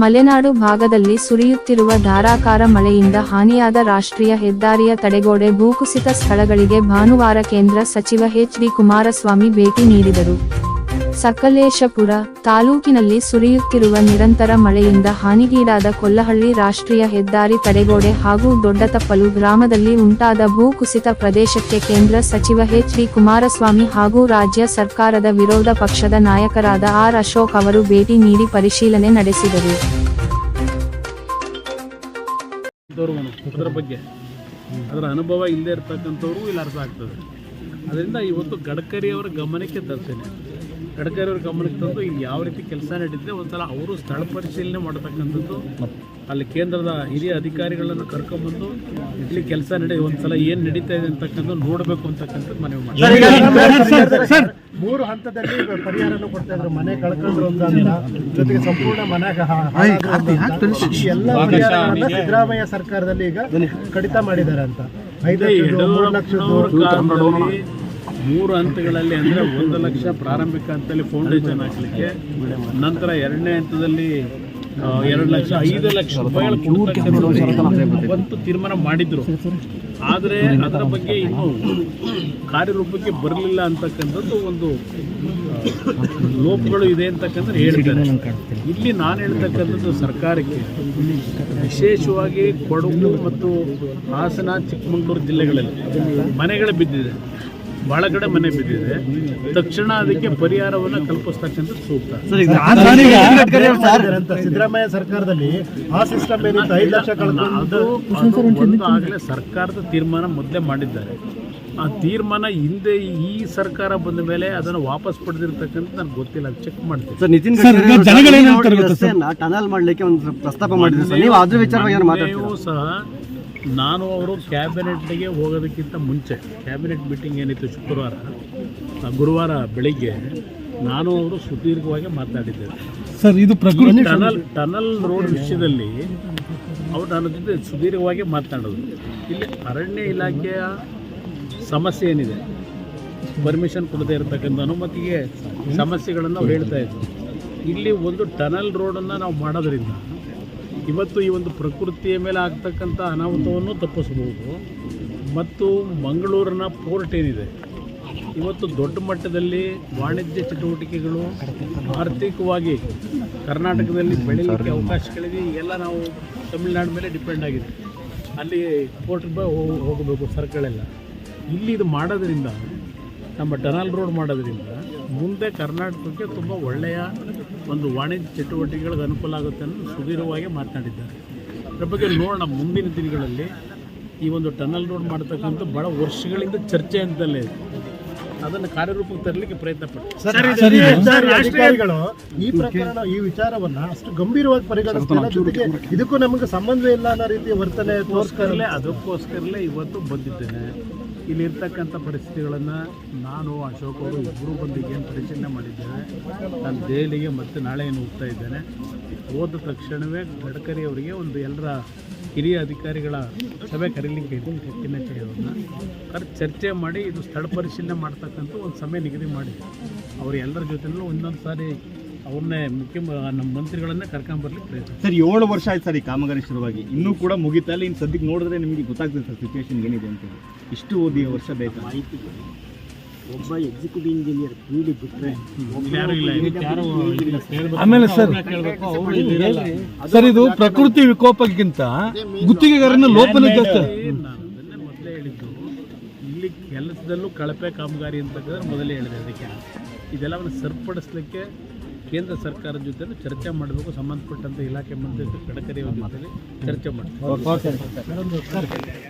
ಮಲೆನಾಡು ಭಾಗದಲ್ಲಿ ಸುರಿಯುತ್ತಿರುವ ಧಾರಾಕಾರ ಮಳೆಯಿಂದ ಹಾನಿಯಾದ ರಾಷ್ಟ್ರೀಯ ಹೆದ್ದಾರಿಯ ತಡೆಗೋಡೆ ಭೂಕುಸಿತ ಸ್ಥಳಗಳಿಗೆ ಭಾನುವಾರ ಕೇಂದ್ರ ಸಚಿವ ಎಚ್ ಡಿ ಕುಮಾರಸ್ವಾಮಿ ಭೇಟಿ ನೀಡಿದರು. ಸಕಲೇಶಪುರ ತಾಲೂಕಿನಲ್ಲಿ ಸುರಿಯುತ್ತಿರುವ ನಿರಂತರ ಮಳೆಯಿಂದ ಹಾನಿಗೀಡಾದ ಕೊಲ್ಲಹಳ್ಳಿ ರಾಷ್ಟ್ರೀಯ ಹೆದ್ದಾರಿ ತಡೆಗೋಡೆ ಹಾಗೂ ದೊಡ್ಡತಪ್ಪಲು ಗ್ರಾಮದಲ್ಲಿ ಉಂಟಾದ ಭೂಕುಸಿತ ಪ್ರದೇಶಕ್ಕೆ ಕೇಂದ್ರ ಸಚಿವ ಎಚ್ ಡಿ ಕುಮಾರಸ್ವಾಮಿ ಹಾಗೂ ರಾಜ್ಯ ಸರ್ಕಾರದ ವಿರೋಧ ಪಕ್ಷದ ನಾಯಕರಾದ ಆರ್ ಅಶೋಕ್ ಅವರು ಭೇಟಿ ನೀಡಿ ಪರಿಶೀಲನೆ ನಡೆಸಿದರು. ಅದರ ಅನುಭವ ಇಲ್ಲದೆ ಇಲ್ಲಿ ಅರ್ಥ ಅದರಿಂದ ಇವತ್ತು ಗಡ್ಕರಿ ಅವರ ಗಮನಕ್ಕೆ ತರ್ತೇನೆ. ಗಡ್ಕರಿ ಅವ್ರ ಗಮನಕ್ಕೆ ತಂದು ಇಲ್ಲಿ ಯಾವ ರೀತಿ ಕೆಲಸ ನಡೀತಿದೆ ಒಂದ್ಸಲ ಅವರು ಸ್ಥಳ ಪರಿಶೀಲನೆ ಮಾಡತಕ್ಕಂಥದ್ದು ಅಲ್ಲಿ ಕೇಂದ್ರದ ಹಿರಿಯ ಅಧಿಕಾರಿಗಳನ್ನು ಕರ್ಕೊಂಡ್ಬಂದು ಇಲ್ಲಿ ಕೆಲಸ ನಡೆ ಒಂದ್ಸಲ ಏನು ನಡೀತಾ ಇದೆ ಅಂತಕ್ಕಂಥ ನೋಡಬೇಕು ಅಂತಕ್ಕಂಥದ್ದು ಮನವಿ ಮಾಡಿ ಮೂರು ಹಂತದಲ್ಲಿ ಪರಿಹಾರನೂ ಕೊಡ್ತಾ ಇದ್ರು ಮನೆ ಕಳ್ಕೊಂಡ್ರು ಅಂತ ಜೊತೆಗೆ ಸಂಪೂರ್ಣ ಮನೆ ಹಾ- ಹಾಳಾದ್ರು ಅಂತ. ಈ ಎಲ್ಲ ಪರಿಹಾರವನ್ನ ಸಿದ್ದರಾಮಯ್ಯ ಸರ್ಕಾರದಲ್ಲಿ ಈಗ ಕಡಿತ ಮಾಡಿದ್ದಾರೆ ಅಂತ. ಐದು ಲಕ್ಷದ್ದು, ಮೂರು ಹಂತಗಳಲ್ಲಿ ಅಂದರೆ ಒಂದು ಲಕ್ಷ ಪ್ರಾರಂಭಿಕ ಹಂತದಲ್ಲಿ ಫೌಂಡೇಶನ್ ಹಾಕಲಿಕ್ಕೆ, ನಂತರ ಎರಡನೇ ಹಂತದಲ್ಲಿ ಎರಡು ಲಕ್ಷ, ಐದು ಲಕ್ಷ ಕೊಡ್ತಕ್ಕಂಥದ್ದು ಅವತ್ತು ತೀರ್ಮಾನ ಮಾಡಿದ್ರು. ಆದರೆ ಅದರ ಬಗ್ಗೆ ಇನ್ನೂ ಕಾರ್ಯರೂಪಕ್ಕೆ ಬರಲಿಲ್ಲ ಅಂತಕ್ಕಂಥದ್ದು ಒಂದು ಲೋಪಗಳು ಇದೆ ಅಂತಕ್ಕಂಥದ್ದು ಹೇಳ್ತಾರೆ. ಇಲ್ಲಿ ನಾನು ಹೇಳ್ತಕ್ಕಂಥದ್ದು ಸರ್ಕಾರಕ್ಕೆ ವಿಶೇಷವಾಗಿ ಕೊಡಗು ಮತ್ತು ಹಾಸನ ಚಿಕ್ಕಮಗಳೂರು ಜಿಲ್ಲೆಗಳಲ್ಲಿ ಮನೆಗಳು ಬಿದ್ದಿದೆ. ಬಹಳ ಕಡೆ ಮನೆ ಬಿದ್ದಿದೆ. ತಕ್ಷಣ ಅದಕ್ಕೆ ಪರಿಹಾರವನ್ನು ಕಲ್ಪಿಸ್ತಕ್ಕಂಥ ಸೂಕ್ತ. ಸಿದ್ದರಾಮಯ್ಯ ಸರ್ಕಾರದಲ್ಲಿ ಆ ಸಿಸ್ಟಮ್ ಏನಿತ್ತು ಐದು ಲಕ್ಷ ಅದು ಆಗಲೇ ಸರ್ಕಾರದ ತೀರ್ಮಾನ ಮೊದಲೇ ಮಾಡಿದ್ದಾರೆ. ಆ ತೀರ್ಮಾನ ಹಿಂದೆ ಈ ಸರ್ಕಾರ ಬಂದ ಮೇಲೆ ಅದನ್ನು ವಾಪಸ್ ಪಡೆದಿರ್ತಕ್ಕಂಥ ನನಗೆ ಗೊತ್ತಿಲ್ಲ ಚೆಕ್ ಮಾಡ್ತೀನಿ. ಸರ್ ನಿತಿನ್ ಟನಲ್ ಮಾಡಲಿಕ್ಕೆ ಒಂದು ಪ್ರಸ್ತಾಪ ಮಾಡಿದ್ರು ಸರ್. ನೀವು ಅದ್ರ ವಿಚಾರವಾಗಿ ಮಾತಾಡ್ತೀರಾ? ನೀವು ಸಹ ನಾನು ಅವರು ಕ್ಯಾಬಿನೆಟ್ಗೆ ಹೋಗೋದಕ್ಕಿಂತ ಮುಂಚೆ ಕ್ಯಾಬಿನೆಟ್ ಮೀಟಿಂಗ್ ಏನಿತ್ತು ಶುಕ್ರವಾರ ಗುರುವಾರ ಬೆಳಿಗ್ಗೆ ನಾನು ಅವರು ಸುದೀರ್ಘವಾಗಿ ಮಾತಾಡಿದ್ದೇನೆ ಸರ್ ಇದು ಪ್ರಕೃತಿ ಟನಲ್ ಟನಲ್ ರೋಡ್ ವಿಷಯದಲ್ಲಿ ಅವರು ನನ್ನ ಜೊತೆ ಸುದೀರ್ಘವಾಗಿ ಮಾತನಾಡೋದು. ಇಲ್ಲಿ ಅರಣ್ಯ ಇಲಾಖೆಯ ಸಮಸ್ಯೆ ಏನಿದೆ? ಪರ್ಮಿಷನ್ ಕೊಡದೇ ಇರತಕ್ಕಂಥ ಅನುಮತಿಗೆ ಸಮಸ್ಯೆಗಳನ್ನು ಅವ್ರು ಹೇಳ್ತಾ ಇದ್ದರು ಇಲ್ಲಿ ಒಂದು ಟನಲ್ ರೋಡನ್ನು ನಾವು ಮಾಡೋದ್ರಿಂದ ಇವತ್ತು ಈ ಒಂದು ಪ್ರಕೃತಿಯ ಮೇಲೆ ಆಗ್ತಕ್ಕಂಥ ಅನಾಹುತವನ್ನು ತಪ್ಪಿಸಬಹುದು. ಮತ್ತು ಮಂಗಳೂರಿನ ಪೋರ್ಟ್ ಏನಿದೆ ಇವತ್ತು ದೊಡ್ಡ ಮಟ್ಟದಲ್ಲಿ ವಾಣಿಜ್ಯ ಚಟುವಟಿಕೆಗಳು ಆರ್ಥಿಕವಾಗಿ ಕರ್ನಾಟಕದಲ್ಲಿ ಬೆಳೀಲಿಕ್ಕೆ ಅವಕಾಶಗಳಿವೆ. ಈಗೆಲ್ಲ ನಾವು ತಮಿಳುನಾಡು ಮೇಲೆ ಡಿಪೆಂಡ್ ಆಗಿದೆ. ಅಲ್ಲಿ ಪೋರ್ಟ್ ಹೋಗಬೇಕು ಸರಕುಗಳೆಲ್ಲ ಇಲ್ಲಿ ಇದು ಮಾಡೋದ್ರಿಂದ ನಮ್ಮ ಟನಲ್ ರೋಡ್ ಮಾಡೋದ್ರಿಂದ ಮುಂದೆ ಕರ್ನಾಟಕಕ್ಕೆ ತುಂಬ ಒಳ್ಳೆಯ ಒಂದು ವಾಣಿಜ್ಯ ಚಟುವಟಿಕೆಗಳಿಗೆ ಅನುಕೂಲ ಆಗುತ್ತೆ ಅನ್ನೋದು ಸುದೀರ್ಘವಾಗಿ ಮಾತನಾಡಿದ್ದಾರೆ. ಅದ್ರ ಬಗ್ಗೆ ನೋಡೋಣ ಮುಂದಿನ ದಿನಗಳಲ್ಲಿ ಈ ಒಂದು ಟನಲ್ ರೋಡ್ ಮಾಡ್ತಕ್ಕಂಥ ಭಾಳ ವರ್ಷಗಳಿಂದ ಚರ್ಚೆ ಅಂತಲೇ ಅದನ್ನು ಕಾರ್ಯರೂಪಕ್ಕೆ ತರಲಿಕ್ಕೆ ಪ್ರಯತ್ನ ಪಡ್ತಾರೆ. ಈ ಪ್ರಕರಣ ಈ ವಿಚಾರವನ್ನ ಅಷ್ಟು ಗಂಭೀರವಾಗಿ ಪರಿಗಣಿಸ್ತಾರೆ ಜೊತೆಗೆ ಇದಕ್ಕೂ ನಮಗೆ ಸಂಬಂಧ ಇಲ್ಲ ಅನ್ನೋ ರೀತಿಯ ವರ್ತನೆ ತೋರಿಸ್ಕರಲ್ಲೇ ಅದಕ್ಕೋಸ್ಕರಲೇ ಅದಕ್ಕೋಸ್ಕರಲೇ ಇವತ್ತು ಬಂದಿದ್ದೇನೆ. ಇಲ್ಲಿರ್ತಕ್ಕಂಥ ಪರಿಸ್ಥಿತಿಗಳನ್ನು ನಾನು ಅಶೋಕ್ ಅವರು ಇಬ್ಬರು ಬಂದು ಏನು ಪರಿಶೀಲನೆ ಮಾಡಿದ್ದೇವೆ. ನಾನು ದೆಹಲಿಗೆ ಮತ್ತೆ ನಾಳೆ ಏನು ಹೋಗ್ತಾ ಇದ್ದೇನೆ. ಹೋದ ತಕ್ಷಣವೇ ಗಡ್ಕರಿ ಅವರಿಗೆ ಒಂದು ಎಲ್ಲರ ಹಿರಿಯ ಅಧಿಕಾರಿಗಳ ಸಭೆ ಕರೀಲಿಕ್ಕೆ ಇದ್ದೀನಿ ಹೆಚ್ಚಿನ ಅವ್ರನ್ನ ಕರೆಕ್ಟ್ ಚರ್ಚೆ ಮಾಡಿ ಇದು ಸ್ಥಳ ಪರಿಶೀಲನೆ ಮಾಡ್ತಕ್ಕಂಥ ಒಂದು ಸಮಯ ನಿಗದಿ ಮಾಡಿ. ಅವರು ಎಲ್ಲರ ಜೊತೆಲೂ ಒಂದೊಂದು ಸಾರಿ ಅವ್ರನ್ನೇ ಮುಖ್ಯ ನಮ್ಮ ಮಂತ್ರಿಗಳನ್ನೇ ಕರ್ಕೊಂಬರ್ಲಿಕ್ಕೆ ಪ್ರಯತ್ನ. ಸರ್ ಏಳು ವರ್ಷ ಆಯ್ತು ಸರ್ ಈ ಕಾಮಗಾರಿ ಶುರುವಾಗಿ. ಇನ್ನೂ ಕೂಡ ಮುಗಿತಾ ಇಲ್ಲ. ಇನ್ನು ಸದ್ಯಕ್ಕೆ ನೋಡಿದ್ರೆ ನಿಮಗೆ ಗೊತ್ತಾಗ್ತದೆ ಸರ್ ಸಿಚುವೇಶನ್ ಏನಿದೆ ಅಂತೇಳಿ ಇಷ್ಟು ಓದಿ ವರ್ಷ ಬೇಕಾ? ಒಬ್ಬ ಎಕ್ಸಿಕ್ಯೂಟಿವ್ ಇಂಜಿನಿಯರ್ ಪಿ ಬಿಟ್ರೆ ಬಿಟ್ಟರೆ. ಆಮೇಲೆ ಸರ್ ಸರ್ ಇದು ಪ್ರಕೃತಿ ವಿಕೋಪಕ್ಕಿಂತ ಗುತ್ತಿಗೆಗಾರನ ಲೋಪನ ಜಾಸ್ತಿ ಮೊದಲೇ ಹೇಳಿದ್ದು ಇಲ್ಲಿ ಕೆಲಸದಲ್ಲೂ ಕಳಪೆ ಕಾಮಗಾರಿ ಅಂತ ಮೊದಲೇ ಹೇಳಿದೆ ಅದಕ್ಕೆ. ಇದೆಲ್ಲವನ್ನು ಸರಿಪಡಿಸ್ಲಿಕ್ಕೆ ಕೇಂದ್ರ ಸರ್ಕಾರದ ಜೊತೆ ಚರ್ಚೆ ಮಾಡಬೇಕು ಸಂಬಂಧಪಟ್ಟಂತ ಇಲಾಖೆ ಮಂತ್ರಿ ಗಡ್ಕರಿ ಅವ್ರ ಜೊತೆ ಚರ್ಚೆ ಮಾಡ್ತೀವಿ